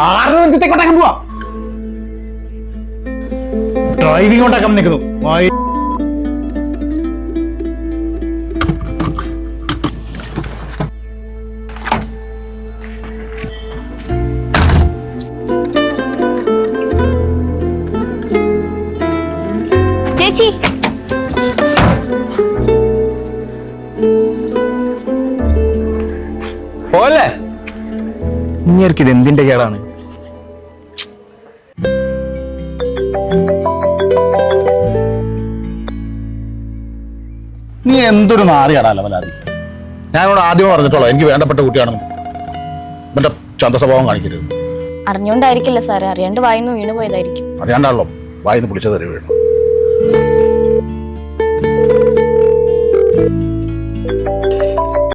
ആറ് നെഞ്ചത്തേക്കോട്ടേക്ക് പോവാ. ഡ്രൈവിംഗ് കൊണ്ടൊക്കെ നിൽക്കുന്നു ചേച്ചി. പോലെ ഇങ്ങേർക്ക് ഇത് എന്തിന്റെ കേടാണ്? നീ എന്തൊരു നാറിയാടാലോ ലവലാതി ഞാനോട് ആദ്യം പറഞ്ഞിട്ടുള്ളൂ എനിക്ക് വേണ്ടപ്പെട്ട കുട്ടിയാണെന്ന്. എന്റെ ചന്ത സ്വഭാവം കാണിക്കരുത്. അറിഞ്ഞോണ്ടായിരിക്കില്ല സാറേ അറിയാണ്ട് വായിന്ന് വീണു പോയതായിരിക്കും. അറിയാണ്ടാണല്ലോ വായിന്ന് പിടിച്ചത് തരുവ വീണു.